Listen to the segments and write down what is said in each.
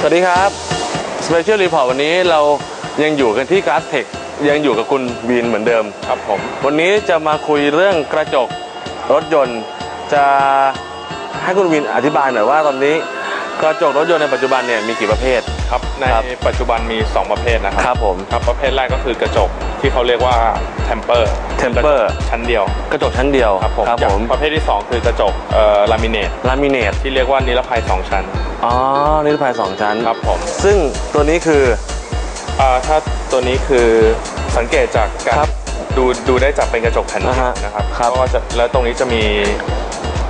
สวัสดีครับ Special Report วันนี้เรายังอยู่กันที่ Glass Tech ยังอยู่กับคุณวีนเหมือนเดิม ครับผม วันนี้จะมาคุยเรื่องกระจกรถยนต์ จะให้คุณวินอธิบายหน่อยว่าตอนนี้กระจกรถยนต์ในปัจจุบันเนี่ยมีกี่ประเภท ครับในครับ ปัจจุบันมี 2 ประเภทนะคครัรับผม ครับประเภทแรกก็คือกระจกที่เขาเรียกว่า temper Temper ชั้นเดียวกระจกชั้นเดียวครับผมครับอย่าผงมประเภทที่ 2 คือกระจกเอ่อลามิเนตลามิเนตที่เรียกว่านิรภัย 2 ชั้นอ๋อนิรภัยสองชั้นครับผมซึ่งตัวนี้คือ อ่าถ้าตัวนี้คือสังเกตจากการครับดูดูได้จากเป็นกระจกแผ่นเดีอ่ายวฮะนะครับครับเพราะว่าจะแล้วตรงนี้จะมี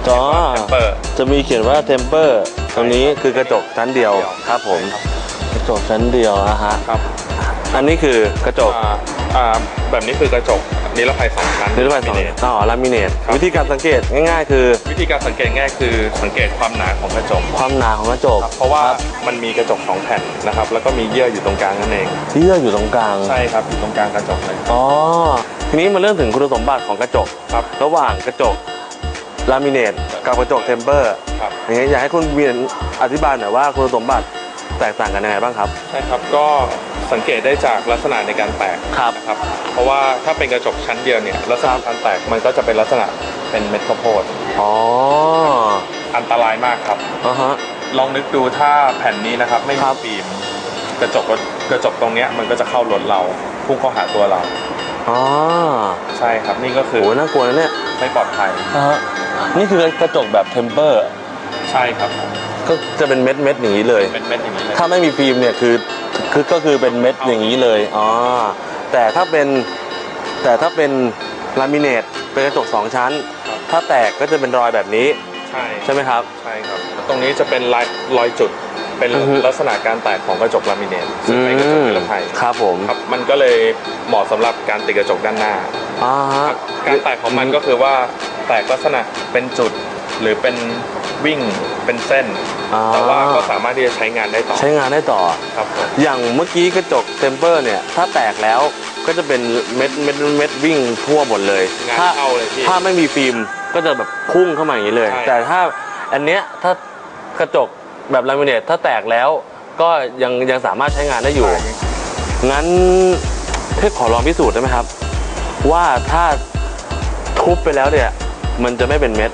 จอ temper จะมีเขียนว่า temper ตรงนี้คือกระจกชั้นเดียวเดียวครับผม ใช่ครับ กระจกชั้นเดียวนะฮะครับอันนี้คือกระจกอ่าอ่าแบบนี้คือกระจกนิรภัย2ชั้นนิรภัยสอง laminate อ๋อลามิเนตครับวิธีการสังเกตง่าย ๆ คือ วิธีการสังเกตง่ายคือสังเกตความหนาของกระจก ความหนาของกระจกครับเพราะว่าคบมันมีกระจกสองแผ่นนะครับ แล้วก็มีเยื่ออยู่ตรงกลางนั่นเองที่เยื่ออยู่ตรงกลางใช่ครับอยู่ตรงกลางกระจกเลยอ๋อทีนี้มาเรื่องถึงคุณสมบัติของกระจกครับระหว่างกระจกลามิเนตกับกระจกเทมเปอร์ครับอย่างเงี้ยอยากให้คุณเวียนอธิบายหน่อยว่าคุณสมบัติ แตกต่างกันยังไงบ้างครับ ใช่ครับก็สังเกตได้จากลักษณะในการแตกครับนะครับเพราะว่าถ้าเป็นกระจกชั้นเดียวเนี่ยลักษณะการแตกมันก็จะเป็นลักษณะเป็นเม็ดข้าวโพดอ๋ออันตรายมากครับอ่าฮะลองนึกดูถ้าแผ่นนี้นะครับไม่คมีรับฟิล์มกระจกรถกระจกตรงเนี้ยมันก็จะเข้ารถเราพุ่งเข้าหาตัวเราอ๋อใช่ครับนี่ก็คือโหน่ากลัวนะเนี่ยไม่ปลอดภัยอ่าฮะนี่คือกระจกแบบเทมเปอร์ ใช่ครับผม ก็จะเป็นเม็ดเม็ดๆอย่างนี้เลย เป็นเม็ดอย่างนี้เลยถ้าไม่มีฟิล์มเนี่ยคือคือก็คือเป็นเม็ดอย่างนี้เลยอ๋อแต่ถ้าเป็นแต่ถ้าเป็นลามิเนตเป็นกระจกสองชั้นครับถ้าแตกก็จะเป็นรอยแบบนี้ใช่ใช่ไหมครับใช่ครับตรงนี้จะเป็นรอยรอยจุดเป็นอือฮึลักษณะการแตกของกระจกลามิเนตซึ่งเป็นกระจกนิรภัยครับผมครับมันก็เลยเหมาะสำหรับการติดกระจกด้านหน้าอ่าฮะครับการแตกของมันก็คือว่าแตกลักษณะเป็นจุดหรือเป็น วิ่งเป็นเส้น อ่า แต่ว่าก็สามารถที่จะใช้งานได้ต่อใช้งานได้ต่อ ครับผมอย่างเมื่อกี้กระจกเทมเปอร์เนี่ย ถ้าแตกแล้วก็จะเป็นเม็ดเม็ดเม็ดวิ่งทั่วหมดเลย งานถ้าเข้าเลยพี่ ถ้าไม่มีฟิล์มก็จะแบบพุ่งเข้ามาอย่างนี้เลย ใช่ แต่ถ้าอันเนี้ยถ้ากระจกแบบลามิเนตถ้าแตกแล้วก็ยังยังสามารถใช้งานได้อยู่ งั้นเพี่ขอลองพิสูจน์ได้ไหมครับ ว่าถ้าทุบไปแล้วเนี่ย มันจะไม่เป็นเม็ด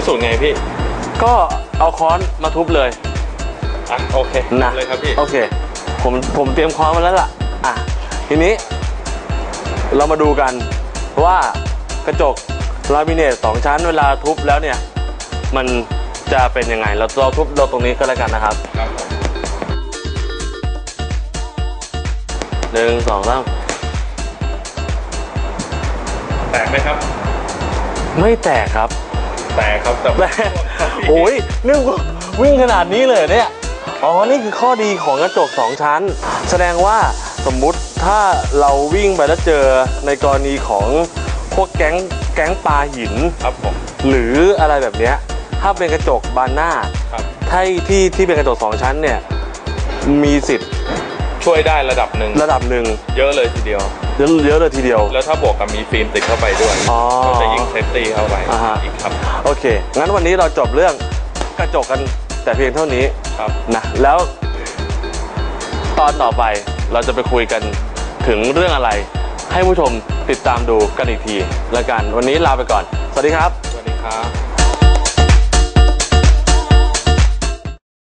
พิสูจน์ไงพี่ก็เอาค้อนมาทุบเลยอะโอเคนะเลยครับพี่โอเค ผมผมเตรียมค้อนมาแล้วล่ะอะทีนี้ เรามาดูกันว่ากระจกลามิเนตสองชั้นเวลาทุบแล้วเนี่ย มันจะเป็นยังไง เราเราทุบเราตรงนี้ก็แล้วกันนะครับครับผมหนึ่งสองสามแตกไหมครับ ไม่แตกครับ แตกครับแต่แม่โอ้ยนี่วิ่งขนาดนี้เลยเหรอเนี่ย อ๋อ นี่คือข้อดีของกระจกสองชั้น แสดงว่าสมมุติถ้าเราวิ่งไปแล้วเจอในกรณีของพวกแก๊งแก๊งปลาหิน ครับผมหรืออะไรแบบเนี้ยถ้าเป็นกระจกบานหน้าครับ ถ้าที่ที่เป็นกระจกสองชั้นเนี่ย มีสิทธิ์ ช่วยได้ระดับหนึ่งระดับหนึ่งเยอะเลยทีเดียว เยอะเยอะเลยทีเดียว แล้วถ้าบวกกับมีฟิล์มติดเข้าไปด้วยอ๋อ ก็จะยิ่งเซฟตี้เข้าไปอ่าฮะ อีกครับโอเค งั้นวันนี้เราจบเรื่องกระจกกันแต่เพียงเท่านี้ครับ นะ แล้ว ตอนต่อไปเราจะไปคุยกันถึงเรื่องอะไร ให้ผู้ชมติดตามดูกันอีกทีแล้วกัน วันนี้ลาไปก่อน สวัสดีครับ สวัสดีครับ